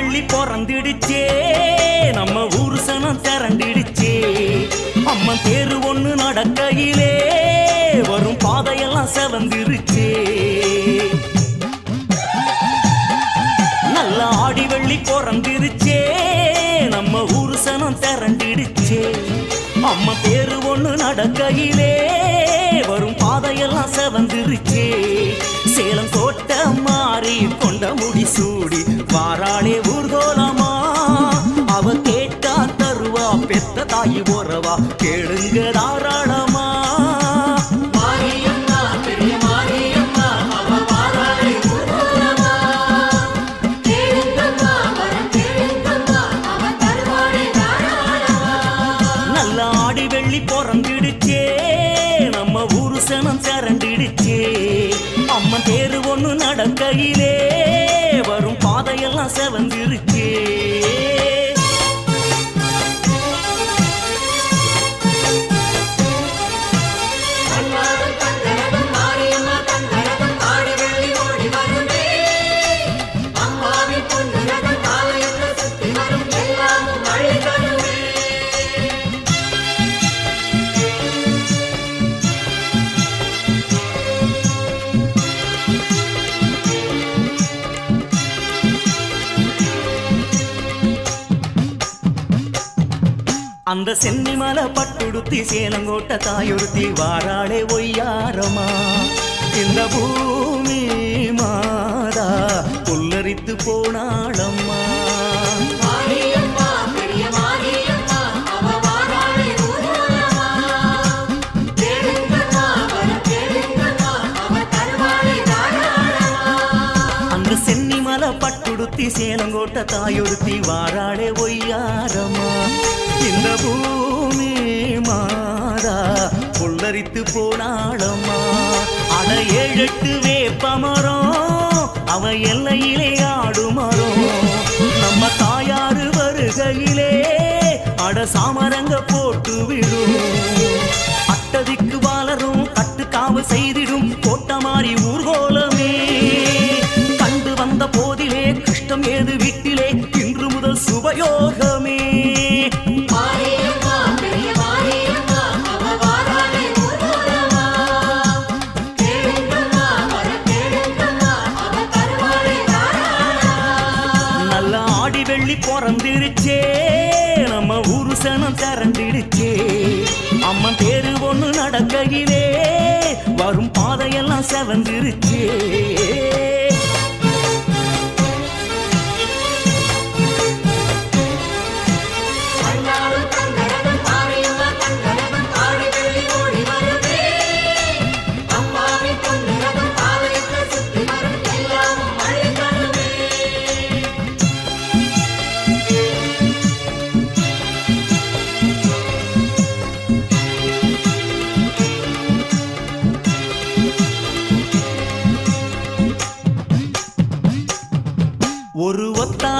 பிறந்திடுச்சே. நம்ம ஊரு சனம் திரண்டிடுச்சே. அம்மன் தேரு ஒண்ணு நடக்கையிலே. வரும் பாதையெல்லாம் செவந்திருச்சு. அம்மா பேரு ஒண்ணு நடக்கையிலே. வரும் பாதையெல்லாம் செவந்திருச்சே சேலம் கோட்டை மாறி கொண்ட முடி சூடி வாராளே ஊர்கோலமா? அவ கேட்டா தருவா பெத்த தாயி உறவா கே தேரு நடக்கையிலே. அந்த சென்னிமலை பட்டுடுத்தி சேலங்கோட்ட தாயொருத்தி வாராளே ஒய்யாரமா இந்த பூமி மாதா புல்லரித்து போனாளம்மா. அந்த சென்னிமலை பட்டுடுத்தி சேலங்கோட்ட தாயொருத்தி வாராளே ஒய்யாரமா இந்த பூமி மாதா புல்லரித்து போனாளம்மா. அட ஏழெட்டு வேப்பமரம் அவ எல்லையிலே ஆடுமரம் நம்ம தாயாறு வருகையிலே அட சாமரங்க போட்டு விடும். அட்டதிக்கு வாழரும் கட்டுக்காவு செய்து தாராளமா நல்ல ஆடி வெள்ளி பிறந்திருச்சே. நம்ம ஊரு சனம் திரண்டிடுச்சே. அம்மன் பேரு ஒண்ணு நடக்கையிலே. வரும் பாதையெல்லாம் செவந்திருச்சே.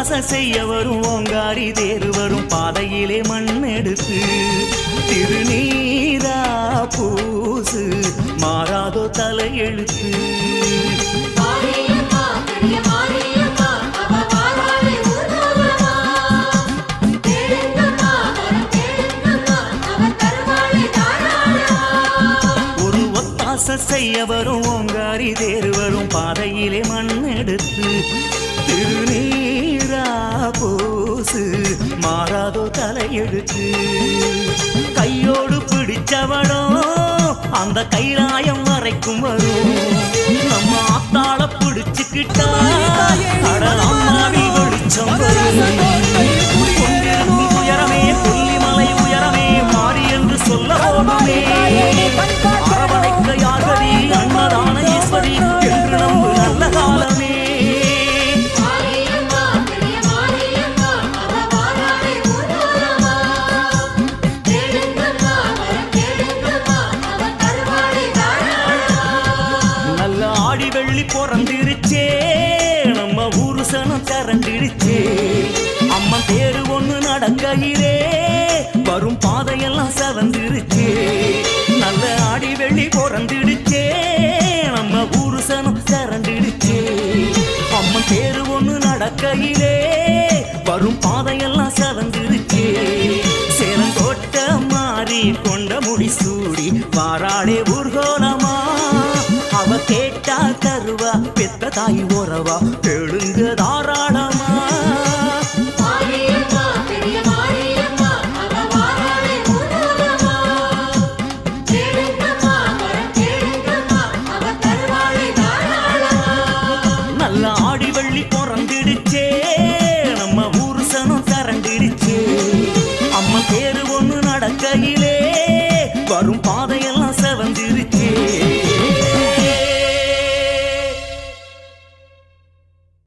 ஒத்தாசை செய்ய வரும் ஓங்காரி தேரு வரும். பாதையிலே மண் எடுத்து திருநீரா பூசு மாறாதோ தலையெழுத்து. செய்ய வரும் ஓங்காரி தேரு வரும். பாதையிலே மண் எடுத்து திருநீரா பூசு மாறாதோ தலையெழுத்து. கையோடு பிடிச்சவனோ அந்த கைலாயம் வரைக்கும் வரும். நம்ம ஆத்தாள பிடிச்சுக்கிட்டா அட வெளிச்சம் வரும். உயரமே கொல்லிமலை உயரமே நம்ம ஊரு அம்மன் தேரு ஒண்ணு நடக்கையிலே வரும் பாதையெல்லாம் செவந்திருச்சே நல்ல ஆடி வெள்ளி பிறந்திடுச்சே. நம்ம ஊரு சனம் அம்மன் தேரு ஒண்ணு நடக்கையிலே வரும் பாதையெல்லாம் செவந்திருக்கே சேலங்கோட்ட மாறி கொண்ட முடி சூடி வாராளே ஊர்கோலமா? அவ கேட்டா தருவா பெத்த தாய் உறவா கேளுங்க தாராளம்